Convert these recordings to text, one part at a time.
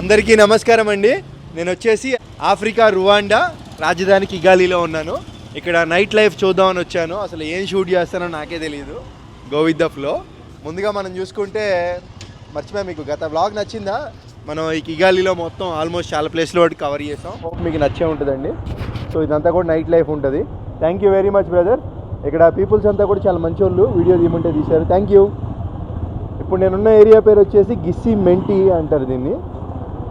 అందరికీ నమస్కారం అండి. నేను వచ్చేసి ఆఫ్రికా రువాండా రాజధాని కిగాలిలో ఉన్నాను. ఇక్కడ నైట్ లైఫ్ చూద్దామని వచ్చాను. అసలు ఏం షూట్ చేస్తానో నాకే తెలియదు గో విత్ ద ఫ్లో ముందుగా మనం చూసుకుంటే మర్చిపోయా మీకు గత బ్లాగ్ నచ్చిందా? మనం ఈ కిగాలిలో మొత్తం ఆల్మోస్ట్ చాలా ప్లేస్లో ఒకటి కవర్ చేసాం. మీకు నచ్చే ఉంటుందండి. సో ఇదంతా కూడా నైట్ లైఫ్ ఉంటుంది. Thank you very much brother ఇక్కడ పీపుల్స్ అంతా కూడా చాలా మంచి వాళ్ళు వీడియో తీయమంటే తీశారు. థ్యాంక్ యూ ఇప్పుడు నేనున్న ఏరియా పేరు వచ్చేసి గిస్సి మెంటి అంటారు దీన్ని.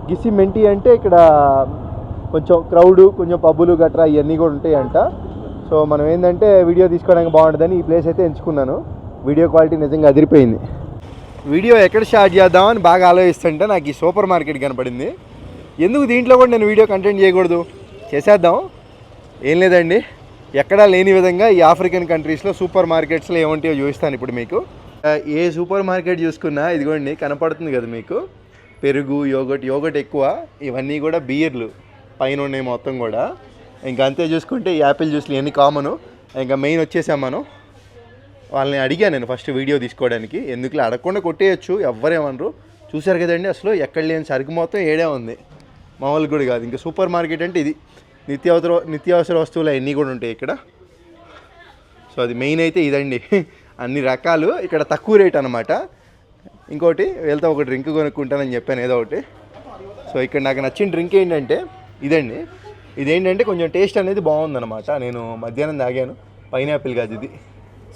గిసిమెంటి అంటే ఇక్కడ కొంచెం క్రౌడ్ కొంచెం పబ్బులు గట్రా ఇవన్నీ కూడా ఉంటాయంట. సో మనం ఏంటంటే వీడియో తీసుకోవడానికి బాగుంటుందని ఈ ప్లేస్ అయితే ఎంచుకున్నాను. వీడియో క్వాలిటీ నిజంగా అదిరిపోయింది. వీడియో ఎక్కడ స్టార్ట్ చేద్దామని బాగా ఆలోచిస్తుంటే నాకు ఈ సూపర్ మార్కెట్ కనపడింది. ఎందుకు దీంట్లో కూడా నేను వీడియో కంటెంట్ చేయకూడదు? చేసేద్దాం. ఏం లేదండి. ఎక్కడా లేని విధంగా ఈ ఆఫ్రికన్ కంట్రీస్లో సూపర్ మార్కెట్స్లో ఏమంటాయో చూపిస్తాను ఇప్పుడు మీకు. ఏ సూపర్ మార్కెట్ చూసుకున్నా ఇదిగోండి కనపడుతుంది కదా మీకు. పెరుగు యోగట్ యోగట్ ఎక్కువ ఇవన్నీ కూడా బియర్లు పైన ఉన్నాయి మొత్తం కూడా. ఇంకా అంతే చూసుకుంటే ఈ యాపిల్ జ్యూస్లు ఇవన్నీ కామను. ఇంకా మెయిన్ వచ్చేసాం మనం. వాళ్ళని అడిగాను నేను ఫస్ట్ వీడియో తీసుకోవడానికి. ఎందుకులే? అడగకుండా కొట్టేయచ్చు ఎవ్వరేమనరు చూశారు కదండి అసలు ఎక్కడ లేని సరుకు మొత్తం ఏడే ఉంది. మామూలు కూడా కాదు. ఇంకా సూపర్ మార్కెట్ అంటే ఇది. నిత్యావసర నిత్యావసర వస్తువులు అన్నీ కూడా ఉంటాయి ఇక్కడ. సో అది మెయిన్ అయితే ఇదండి. అన్ని రకాలు. ఇక్కడ తక్కువ రేట్ అనమాట ఇంకోటి వెళ్తా ఒక డ్రింక్ కొనుక్కుంటానని చెప్పాను ఏదో ఒకటి. సో ఇక్కడ నాకు నచ్చిన డ్రింక్ ఏంటంటే ఇదండి. ఇదేంటంటే కొంచెం టేస్ట్ అనేది బాగుందన్నమాట. నేను మధ్యాహ్నం తాగాను. పైనాపిల్ కాదు ఇది.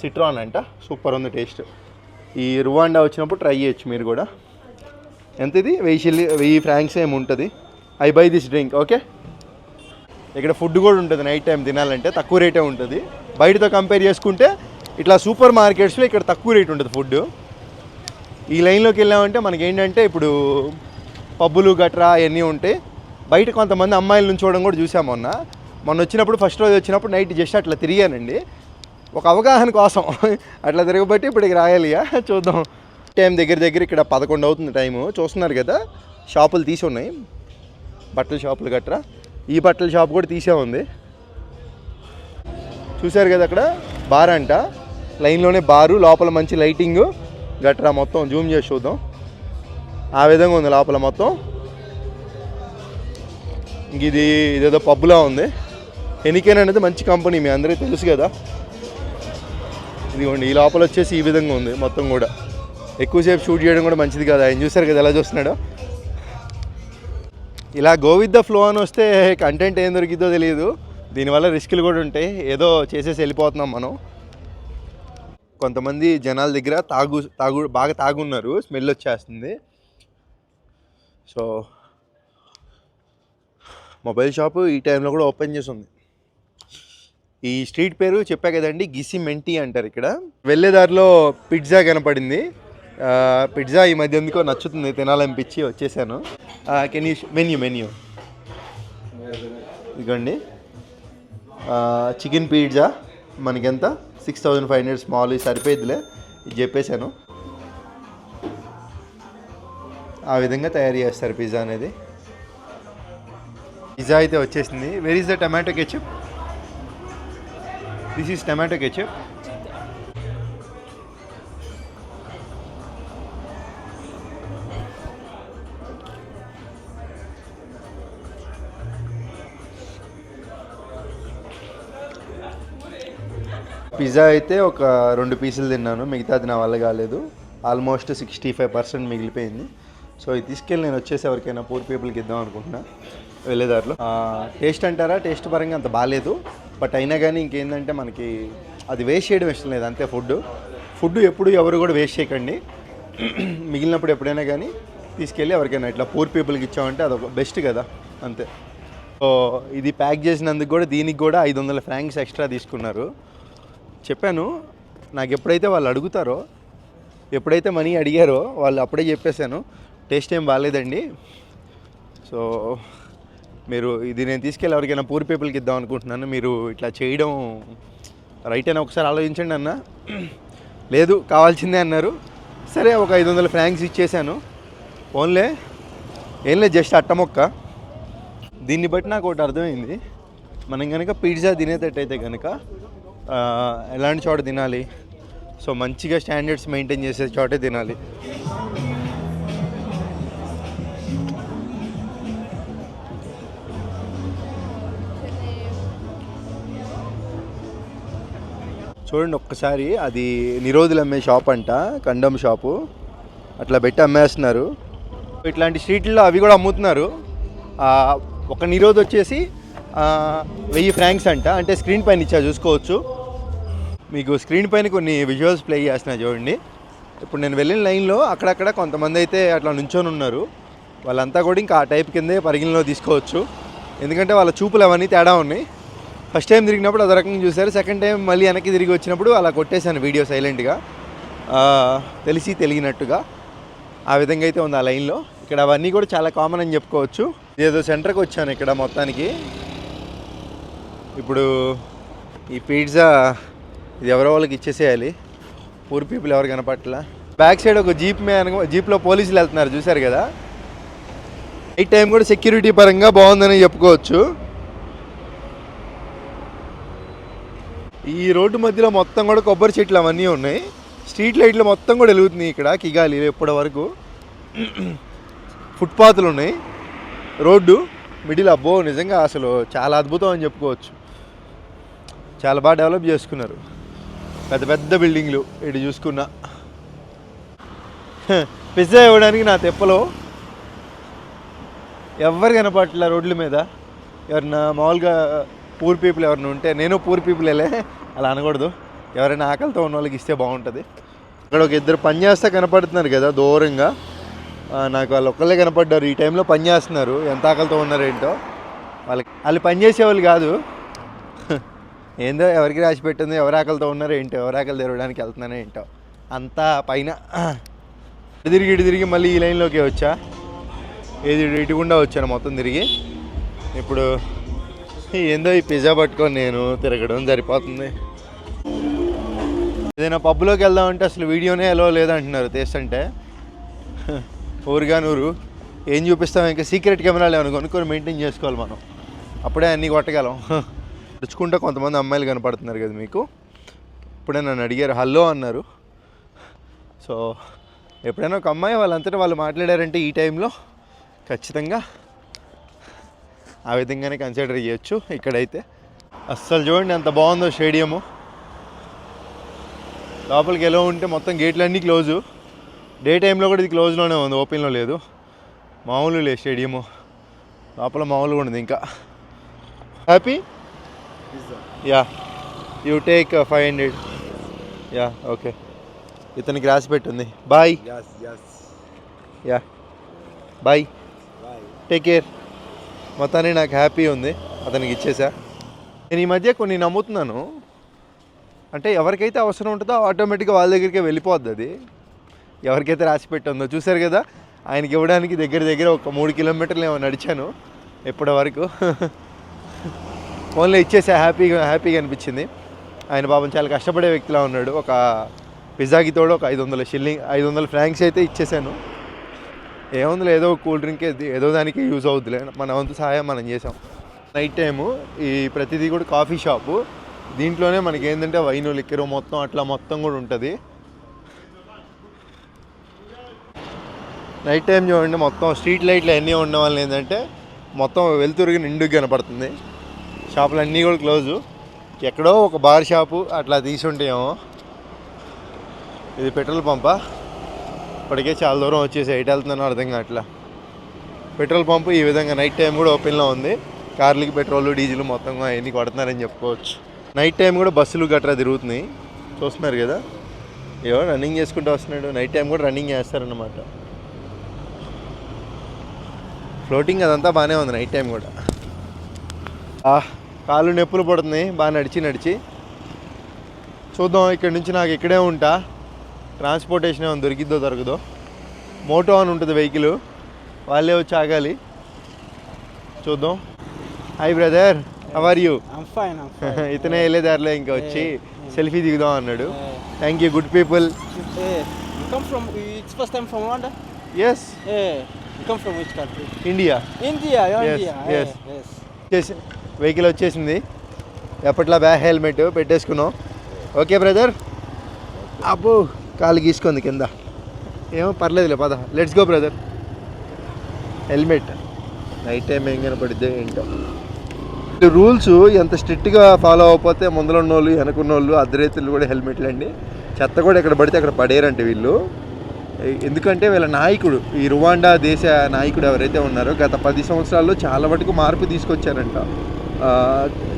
సిట్రాన్ అంట. సూపర్ ఉంది టేస్ట్. ఈ రువాండా వచ్చినప్పుడు ట్రై చేయొచ్చు మీరు కూడా. ఎంత ఇది? వెయ్యి చిల్లి వెయ్యి ఫ్రాంక్స్ ఏమి ఉంటుంది. I buy this drink okay? ఇక్కడ ఫుడ్ కూడా ఉంటుంది నైట్ టైం తినాలంటే తక్కువ రేటే ఉంటుంది. బయటతో కంపేర్ చేసుకుంటే ఇట్లా సూపర్ మార్కెట్స్లో ఇక్కడ తక్కువ రేట్ ఉంటుంది ఫుడ్ ఈ లైన్లోకి వెళ్ళామంటే మనకి ఏంటంటే ఇప్పుడు పబ్బులు గట్రా అవన్నీ ఉంటాయి బయట కొంతమంది అమ్మాయిల నుంచి చూడడం కూడా చూసాం మొన్న. మొన్న వచ్చినప్పుడు ఫస్ట్ రోజు వచ్చినప్పుడు నైట్ జస్ట్ అట్లా తిరిగానండి. ఒక అవగాహన కోసం అట్లా తిరగబట్టి ఇప్పుడు రాయాలి చూద్దాం. టైం దగ్గర దగ్గర ఇక్కడ పదకొండు అవుతుంది టైము. చూస్తున్నారు కదా షాపులు తీసి ఉన్నాయి. బట్టల షాపులు గట్రా. ఈ బట్టల షాప్ కూడా తీసే ఉంది. చూశారు కదా అక్కడ? బార్ అంట. లైన్లోనే బారు లోపల మంచి లైటింగ్. గట్రా మొత్తం జూమ్ చేసి చూద్దాం. ఆ విధంగా ఉంది లోపల మొత్తం. ఇంక ఇది ఇదేదో పబ్బులా ఉంది. ఎనికేన్ అనేది మంచి కంపెనీ మీ అందరికీ తెలుసు కదా. ఇదిగోండి ఈ లోపల వచ్చేసి ఈ విధంగా ఉంది మొత్తం కూడా. ఎక్కువసేపు షూట్ చేయడం కూడా మంచిది కదా. ఆయన చూసారు కదా ఎలా చూస్తున్నాడో. ఇలా గో విత్ ద ఫ్లో అని వస్తే కంటెంట్ ఏం దొరికిద్దో తెలియదు దీనివల్ల రిస్కులు కూడా ఉంటాయి. ఏదో చేసేసి వెళ్ళిపోతున్నాం మనం. కొంతమంది జనాల దగ్గర తాగు తాగు బాగా తాగున్నారు. స్మెల్ వచ్చేస్తుంది. సో మొబైల్ షాపు ఈ టైంలో కూడా ఓపెన్ చేసి ఉంది. ఈ స్ట్రీట్ పేరు చెప్పా కదండి గిసి మెంటి అంటారు ఇక్కడ. వెళ్ళేదారిలో పిజ్జా కనపడింది. పిజ్జా ఈ మధ్య ఎందుకో నచ్చుతుంది తినాలనిపించి వచ్చేసాను. Can you menu menu. ఇదిగోండి. Chicken pizza. మనకి ఎంత six thousand five hundred small ఇది సరిపోయిద్దిలే చెప్పేశాను. ఆ విధంగా తయారు చేస్తారు పిజ్జా అనేది. పిజ్జా అయితే వచ్చేసింది. Where is the tomato ketchup this is tomato ketchup pizza అయితే ఒక రెండు పీసులు తిన్నాను మిగతాది నా వల్ల కాలేదు. ఆల్మోస్ట్ సిక్స్టీ ఫైవ్ పర్సెంట్ మిగిలిపోయింది. సో ఇది తీసుకెళ్ళి నేను వచ్చేసి ఎవరికైనా పూర్ పీపుల్కి ఇద్దాం అనుకుంటున్నా వెళ్ళేదారిలో టేస్ట్ అంటారా? టేస్ట్ పరంగా అంత బాగాలేదు. బట్ అయినా కానీ ఇంకేంటంటే మనకి అది వేస్ట్ చేయడం ఇష్టం లేదు అంతే ఫుడ్ ఫుడ్ ఎప్పుడు ఎవరు కూడా వేస్ట్ చేయకండి. మిగిలినప్పుడు ఎప్పుడైనా కానీ తీసుకెళ్ళి ఎవరికైనా ఇట్లా పూర్ పీపుల్కి ఇచ్చామంటే అదొక బెస్ట్ కదా అంతే. సో ఇది ప్యాక్ చేసినందుకు కూడా దీనికి కూడా ఐదు వందల ఫ్రాంక్స్ ఎక్స్ట్రా తీసుకున్నారు. చెప్పాను నాకు ఎప్పుడైతే వాళ్ళు అడుగుతారో ఎప్పుడైతే మనీ అడిగారో వాళ్ళు అప్పుడే చెప్పేశాను. టేస్ట్ ఏం బాగాలేదండి సో మీరు ఇది నేను తీసుకెళ్ళి ఎవరికైనా పూర్ పీపుల్కి ఇద్దాం అనుకుంటున్నాను. మీరు ఇట్లా చేయడం రైట్ అని ఒకసారి ఆలోచించండి అన్న. లేదు కావాల్సిందే అన్నారు. సరే ఒక ఐదు వందల ఫ్రాంక్స్ ఇచ్చేసాను ఓన్లే ఏం లేదు జస్ట్ అట్టమొక్క దీన్ని బట్టి నాకు ఒకటి అర్థమైంది. మనం కనుక పిజ్జా తినేటట్టయితే కనుక ఎలాంటి చోట తినాలి? సో మంచిగా స్టాండర్డ్స్ మెయింటైన్ చేసే చోటే తినాలి. చూడండి ఒక్కసారి అది నిరోధులు అమ్మే షాప్ అంట కండమ్ షాపు. అట్లా పెట్టి అమ్మేస్తున్నారు. ఇట్లాంటి స్ట్రీట్లో అవి కూడా అమ్ముతున్నారు. ఒక నిరోధ్ వచ్చేసి వెయ్యి ఫ్రాంక్స్ అంట అంటే స్క్రీన్ పైన ఇచ్చా చూసుకోవచ్చు. మీకు స్క్రీన్ పైన కొన్ని విజువల్స్ ప్లే చేస్తున్నా చూడండి. ఇప్పుడు నేను వెళ్ళిన లైన్లో అక్కడక్కడ కొంతమంది అయితే అట్లా నుంచొని ఉన్నారు. వాళ్ళంతా కూడా ఇంకా ఆ టైప్ కిందే పరిగణలో తీసుకోవచ్చు. ఎందుకంటే వాళ్ళ చూపులు అవన్నీ తేడా ఉన్నాయి. ఫస్ట్ టైం తిరిగినప్పుడు అదే రకంగా చూశారు. సెకండ్ టైం మళ్ళీ వెనక్కి తిరిగి వచ్చినప్పుడు అలా కొట్టేశాను వీడియో సైలెంట్గా తెలిసి తెలియనట్టుగా. ఆ విధంగా అయితే ఉంది ఆ లైన్లో ఇక్కడ అవన్నీ కూడా చాలా కామన్ అని చెప్పుకోవచ్చు. ఏదో సెంటర్కి వచ్చాను ఇక్కడ మొత్తానికి. ఇప్పుడు ఈ పిజ్జా ఇది ఎవరో వాళ్ళకి ఇచ్చేసేయాలి. పూర్ పీపుల్ ఎవరు కనపట్ల బ్యాక్ సైడ్ ఒక జీప్ మే జీప్లో పోలీసులు వెళ్తున్నారు చూశారు కదా? ఈ టైం కూడా సెక్యూరిటీ పరంగా బాగుందని చెప్పుకోవచ్చు. ఈ రోడ్డు మధ్యలో మొత్తం కూడా కొబ్బరి చెట్లు అవన్నీ ఉన్నాయి. స్ట్రీట్ లైట్లు మొత్తం కూడా వెలుగుతున్నాయి ఇక్కడ కిగాలి ఎప్పటి వరకు. ఫుట్పాత్లు ఉన్నాయి. రోడ్డు మిడిల్ అబ్బో నిజంగా అసలు చాలా అద్భుతం అని చెప్పుకోవచ్చు. చాలా బాగా డెవలప్ చేసుకున్నారు. పెద్ద పెద్ద బిల్డింగ్లు ఇటు చూసుకున్నా. పిజ్జా ఇవ్వడానికి నా తెప్పలో ఎవరు కనపట్ల రోడ్ల మీద? ఎవరన్నా మామూలుగా పూర్ పీపుల్ ఎవరైనా ఉంటే నేను పూర్ పీపులేలే అలా అనకూడదు. ఎవరైనా ఆకలితో ఉన్న వాళ్ళకి ఇస్తే బాగుంటుంది. ఇక్కడ ఒక ఇద్దరు పని చేస్తే కనపడుతున్నారు కదా దూరంగా. నాకు వాళ్ళు ఒక్కళ్ళే కనపడ్డారు. ఈ టైంలో పని చేస్తున్నారు. ఎంత ఆకలితో ఉన్నారు ఏంటో వాళ్ళకి వాళ్ళు పని చేసేవాళ్ళు కాదు. ఏందో ఎవరికి రాసి పెట్టిందో ఎవరు ఆకలితో ఉన్నారో ఏంటో ఎవరు ఆకలి తెరవడానికి వెళ్తున్నానో ఏంటో. అంతా పైన తిరిగి ఇటు తిరిగి మళ్ళీ ఈ లైన్లోకి వచ్చా? ఏది ఇటు- ఇటు గుండా వచ్చాను మొత్తం తిరిగి. ఇప్పుడు ఏందో ఈ పిజ్జా పట్టుకొని నేను తిరగడం సరిపోతుంది. ఏదైనా పబ్లోకి వెళ్దామంటే అసలు వీడియోనే ఎలా లేదంటున్నారు తీస్తుంటే ఊరుగా నూరు ఏం చూపిస్తాం ఇంకా? సీక్రెట్ కెమెరాలు ఏమైనా కొనుక్కొని మెయింటైన్ చేసుకోవాలి మనం. అప్పుడే అన్నీ కొట్టగలం. నడుచుకుంటూ కొంతమంది అమ్మాయిలు కనపడుతున్నారు కదా మీకు. ఇప్పుడే నన్ను అడిగారు హలో అన్నారు. సో ఎప్పుడైనా ఒక అమ్మాయి వాళ్ళంతటా వాళ్ళు మాట్లాడారంటే ఈ టైంలో ఖచ్చితంగా ఆ విధంగానే కన్సిడర్ చేయొచ్చు ఇక్కడైతే. అస్సలు చూడండి ఎంత బాగుందో స్టేడియము. లోపలికి ఎలా ఉంటే మొత్తం గేట్లన్నీ క్లోజు డే టైంలో కూడా ఇది క్లోజ్లోనే ఉంది ఓపెన్లో లేదు. మామూలు లేదు స్టేడియము. లోపల మామూలుగా ఉంది ఇంకా. Happy ya you take five hundred ya okay ఇతనికి రాసి పెట్టుంది. Bye Yes, yes. Ya bye. Take care మొత్తానికి నాకు హ్యాపీ ఉంది. అతనికి ఇచ్చేసా. నేను ఈ మధ్య కొన్ని నమ్ముతున్నాను. అంటే ఎవరికైతే అవసరం ఉంటుందో ఆటోమేటిక్గా వాళ్ళ దగ్గరికే వెళ్ళిపోద్ది అది. ఎవరికైతే రాసి పెట్టిందో చూశారు కదా? ఆయనకి ఇవ్వడానికి దగ్గర దగ్గర ఒక మూడు కిలోమీటర్లు ఏమో నడిచాను. ఇప్పటి వరకు ఓన్లీ ఇచ్చేసే హ్యాపీగా హ్యాపీగా అనిపించింది. ఆయన పాపం చాలా కష్టపడే వ్యక్తిలా ఉన్నాడు. ఒక పిజ్జాకి తోడు ఒక ఐదు వందల షిల్లింగ్ ఐదు వందల ఫ్రాంక్స్ అయితే ఇచ్చేసాను. ఏముందిలే ఏదో కూల్ డ్రింక్ ఏదో దానికి యూజ్ అవుద్దిలే. మన వంతు సహాయం మనం చేసాం నైట్ టైము ఈ ప్రతిదీ కూడా కాఫీ షాపు. దీంట్లోనే మనకి ఏంటంటే వైను లిక్కరు మొత్తం అట్లా మొత్తం కూడా ఉంటుంది. నైట్ టైం చూడండి మొత్తం స్ట్రీట్ లైట్లు అన్నీ ఉండడం వల్ల ఏంటంటే మొత్తం వెలుతురుగా నిండుగా కనపడుతుంది. షాపులు అన్నీ కూడా క్లోజు. ఎక్కడో ఒక బార్ షాపు అట్లా తీసుంటేమో ఇది పెట్రోల్ పంపా. ఇప్పటికే చాలా దూరం వచ్చేసి ఎయిట్ వెళ్తున్నాను అర్థం కావట్లా. పెట్రోల్ పంపు ఈ విధంగా నైట్ టైం కూడా ఓపెన్లో ఉంది. కార్లకి పెట్రోల్ డీజిల్ మొత్తం అవన్నీ కొడుతున్నారని చెప్పుకోవచ్చు. నైట్ టైం కూడా బస్సులు గట్రా తిరుగుతున్నాయి. చూస్తున్నారు కదా? ఏవో రన్నింగ్ చేసుకుంటూ వస్తున్నాడు. నైట్ టైం కూడా రన్నింగ్ చేస్తారన్నమాట. ఫ్లోటింగ్ అదంతా బాగానే ఉంది నైట్ టైం కూడా. కాళ్ళు నొప్పులు పడుతున్నాయి. బాగా నడిచి నడిచి. చూద్దాం ఇక్కడ నుంచి నాకు ఇక్కడే ఉంటా. ట్రాన్స్పోర్టేషన్ ఏమైనా దొరికిద్దో దొరకదో. మోటో అని ఉంటుంది వెహికల్. వాళ్ళే వచ్చి ఆగాలి. చూద్దాం. Hi brother how are you. ఇతనే వెళ్ళే దారిలో ఇంకా వచ్చి సెల్ఫీ దిగుదాం అన్నాడు. Thank you good people? Yes? India vehicle వచ్చేసింది. ఎప్పట్లా బ్యాక్ హెల్మెట్ పెట్టేసుకున్నాం. Okay brother? అబ్బో కాలు గీసుకుంది కింద. ఏమో పర్లేదులే పద. Let's go brother helmet night time ఏం కనపడిద్దో ఏంటో. రూల్స్ ఎంత స్ట్రిక్ట్గా ఫాలో అవ్వకపోతే ముందులో వాళ్ళు వెనకున్న వాళ్ళు అర్ధరేతులు కూడా హెల్మెట్లు అండి. చెత్త కూడా ఎక్కడ పడితే అక్కడ పడేరంట వీళ్ళు. ఎందుకంటే వీళ్ళ నాయకుడు ఈ రువాండా దేశ నాయకుడు ఎవరైతే ఉన్నారో గత పది సంవత్సరాల్లో చాలా మటుకు మార్పు తీసుకొచ్చారంట.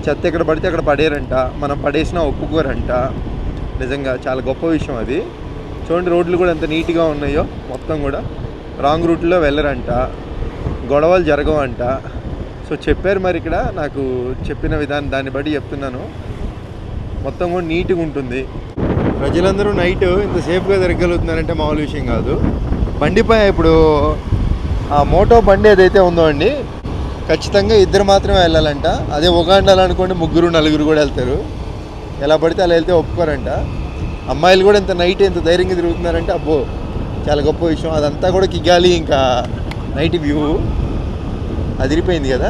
చెత్త ఎక్కడ పడితే అక్కడ పడేరంట. మనం పడేసినా ఒప్పుకోరంట. నిజంగా చాలా గొప్ప విషయం అది. చూడండి రోడ్లు కూడా ఎంత నీట్గా ఉన్నాయో. మొత్తం కూడా రాంగ్ రూట్లో వెళ్ళరంట. గొడవలు జరగవంట. సో చెప్పారు మరి ఇక్కడ. నాకు చెప్పిన విధానం దాన్ని బట్టి చెప్తున్నాను. మొత్తం కూడా నీట్గా ఉంటుంది. ప్రజలందరూ నైట్ ఇంతసేపుగా తిరగలుగుతున్నారంటే మామూలు విషయం కాదు. బండిపై ఇప్పుడు ఆ మోటో బండి ఏదైతే ఉందో అండి ఖచ్చితంగా ఇద్దరు మాత్రమే వెళ్ళాలంట. అదే ఒగాండాలు అనుకోండి ముగ్గురు నలుగురు కూడా వెళ్తారు. ఎలా పడితే అలా వెళ్తే ఒప్పుకోరంట. అమ్మాయిలు కూడా ఇంత నైట్ ఇంత ధైర్యంగా తిరుగుతున్నారంటే అబ్బో చాలా గొప్ప విషయం. అదంతా కూడా కిగాలి ఇంకా నైట్ వ్యూ. అదిరిపోయింది కదా.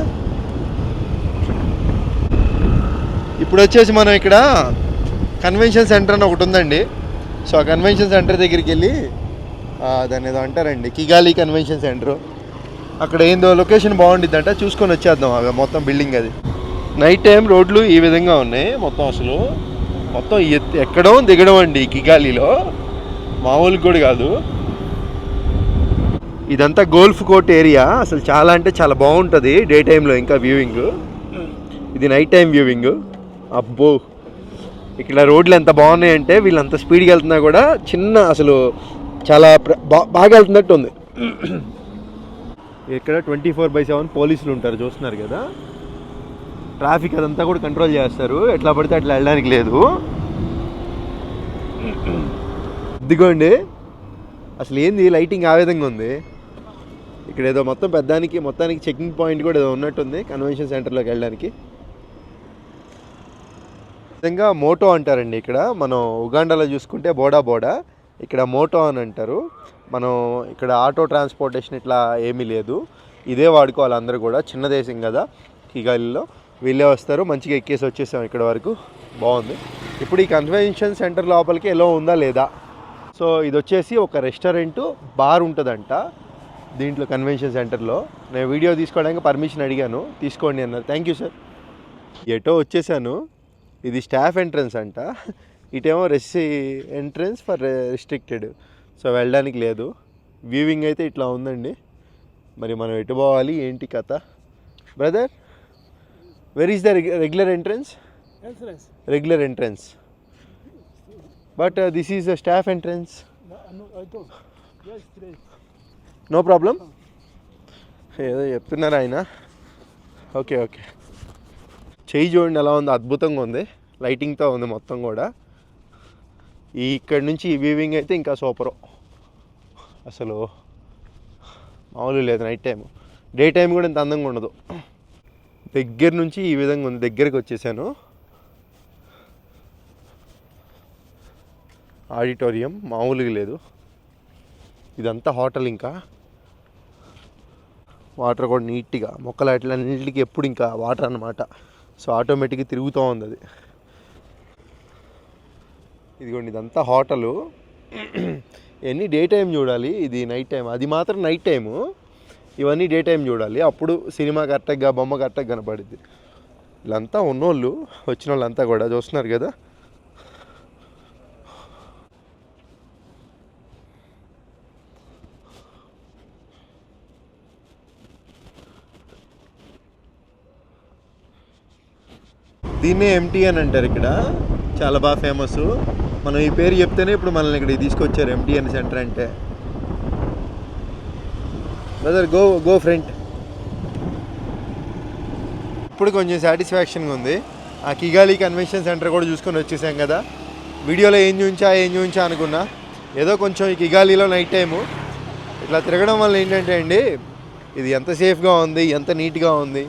ఇప్పుడు వచ్చేసి మనం ఇక్కడ కన్వెన్షన్ సెంటర్ అని ఒకటి ఉందండి. సో ఆ కన్వెన్షన్ సెంటర్ దగ్గరికి వెళ్ళి దాన్ని ఏదో అంటారండి కిగాలి కన్వెన్షన్ సెంటర్ అక్కడ ఏందో లొకేషన్ బాగుండిద్దంట చూసుకొని వచ్చేద్దాం అవి మొత్తం బిల్డింగ్ అది. నైట్ టైం రోడ్లు ఈ విధంగా ఉన్నాయి మొత్తం అసలు. మొత్తం ఎక్కడో దిగడం అండి కిగాలిలో. మామూలుగా కూడా కాదు. ఇదంతా గోల్ఫ్ కోర్ట్ ఏరియా అసలు చాలా అంటే చాలా బాగుంటుంది డే టైంలో ఇంకా వ్యూవింగ్ ఇది నైట్ టైం వ్యూవింగ్ అబ్బో. ఇక్కడ రోడ్లు ఎంత బాగున్నాయంటే వీళ్ళు అంత స్పీడ్గా వెళ్తున్నా కూడా చిన్న అసలు చాలా బాగా వెళ్తున్నట్టు ఉంది ఇక్కడ ట్వంటీ ఫోర్ బై సెవెన్ పోలీసులు ఉంటారు చూస్తున్నారు కదా. ట్రాఫిక్ అదంతా కూడా కంట్రోల్ చేస్తారు. ఎట్లా పడితే అట్లా వెళ్ళడానికి లేదు. ఇదిగోండి. అసలు ఏంది లైటింగ్ ఆ విధంగా ఉంది? ఇక్కడ ఏదో మొత్తం పెద్దానికి మొత్తానికి చెకింగ్ పాయింట్ కూడా ఏదో ఉన్నట్టుంది కన్వెన్షన్ సెంటర్లోకి వెళ్ళడానికి. విధంగా మోటో అంటారండి ఇక్కడ. మనం ఉగాండాలో చూసుకుంటే బోడా బోడా. ఇక్కడ మోటో అని అంటారు. మనం ఇక్కడ ఆటో ట్రాన్స్పోర్టేషన్ ఇట్లా ఏమీ లేదు. ఇదే వాడుకోవాలి అందరూ కూడా. చిన్న దేశం కదా కిగాలిలో. వీళ్ళే వస్తారు. మంచిగా ఎక్కేసి వచ్చేసాం ఇక్కడ వరకు. బాగుంది. ఇప్పుడు ఈ కన్వెన్షన్ సెంటర్ లోపలికి ఎలా ఉందా లేదా? సో ఇది వచ్చేసి ఒక రెస్టారెంట్ బార్ ఉంటుందంట దీంట్లో కన్వెన్షన్ సెంటర్లో. నేను వీడియో తీసుకోవడానికి పర్మిషన్ అడిగాను. తీసుకోండి అన్నారు. Thank you sir. ఎటో వచ్చేసాను. ఇది స్టాఫ్ ఎంట్రన్స్ అంట. ఇటేమో రెసి ఎంట్రన్స్ ఫర్ రిస్ట్రిక్టెడ్. సో వెళ్ళడానికి లేదు. వ్యూవింగ్ అయితే ఇట్లా ఉందండి. మరి మనం ఎటు పోవాలి? ఏంటి కథ? Brother where is the regular entrance. Regular entrance but this is the staff entrance. No problem ఏదో చెప్తున్నారు ఆయన. ఓకే ఓకే చెయ్యి చూడండి ఎలా ఉంది. అద్భుతంగా ఉంది. లైటింగ్తో ఉంది మొత్తం కూడా. ఈ ఇక్కడ నుంచి ఈ అయితే ఇంకా సూపరు. అసలు మామూలు లేదు నైట్ టైం డే టైం కూడా ఇంత అందంగా ఉండదు. దగ్గర నుంచి ఈ విధంగా ఉంది. దగ్గరికి వచ్చేసాను. ఆడిటోరియం మామూలుగా లేదు. ఇదంతా హోటల్ ఇంకా. వాటర్ కూడా నీట్గా మొక్కలు అట్లన్నింటికి ఎప్పుడు ఇంకా వాటర్ అన్నమాట. సో ఆటోమేటిక్గా తిరుగుతూ ఉంది అది. ఇదిగోండి ఇదంతా హోటలు. ఇవన్నీ డే టైం చూడాలి ఇది నైట్ టైం అది మాత్రం నైట్ టైము. ఇవన్నీ డే టైం చూడాలి. అప్పుడు సినిమా కరెక్ట్గా బొమ్మ కరెక్ట్గా కనపడింది వీళ్ళంతా ఉన్నోళ్ళు వచ్చిన వాళ్ళంతా కూడా చూస్తున్నారు కదా? దీన్నే ఎంటీ అని అంటారు ఇక్కడ. చాలా బాగా ఫేమస్ మనం ఈ పేరు చెప్తేనే ఇప్పుడు మనల్ని ఇక్కడ తీసుకొచ్చారు ఎండిఎన్ సెంటర్ అంటే. బ్రదర్ గో గో ఫ్రంట్ ఇప్పుడు కొంచెం సాటిస్ఫాక్షన్గా ఉంది. ఆ కిగాలి కన్వెన్షన్ సెంటర్ కూడా చూసుకొని వచ్చేసాం కదా. వీడియోలో ఏం చూపించా ఏం చూపించా అనుకున్నా. ఏదో కొంచెం ఈ కిగాలిలో నైట్ టైము ఇట్లా తిరగడం వల్ల ఏంటంటే అండి ఇది ఎంత సేఫ్గా ఉంది ఎంత నీట్గా ఉంది.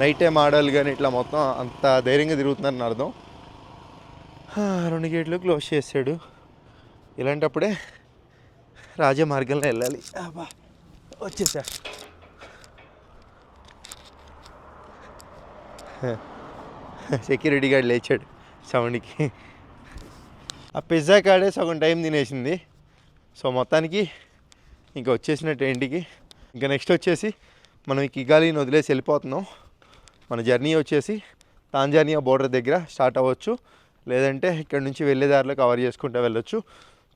నైట్ టైం ఆడాలి కానీ ఇట్లా మొత్తం అంత ధైర్యంగా తిరుగుతున్నారని అర్థం. రెండు గేట్లు క్లోజ్ చేసాడు ఇలాంటప్పుడే రాజమార్గంలో వెళ్ళాలి. అబ్బా వచ్చేసా. సెక్యూరిటీ గార్డ్ లేచాడు సౌండ్కి. ఆ పిజ్జా కాడే సగం టైం తినేసింది. సో మొత్తానికి ఇంకా వచ్చేసినట్టు ఇంటికి ఇంకా నెక్స్ట్ వచ్చేసి మనం ఈ కిగాలిని వదిలేసి వెళ్ళిపోతున్నాం. మన జర్నీ వచ్చేసి తాంజానియా బోర్డర్ దగ్గర స్టార్ట్ అవ్వచ్చు. లేదంటే ఇక్కడ నుంచి వెళ్ళే దారిలో కవర్ చేసుకుంటూ వెళ్ళొచ్చు.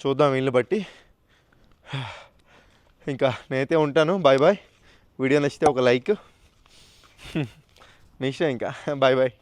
చూద్దాం వీళ్ళని బట్టి. ఇంకా నేనైతే ఉంటాను. బాయ్ బాయ్ వీడియో నచ్చితే ఒక లైక్ మీషో ఇష్టం ఇంకా. Bye bye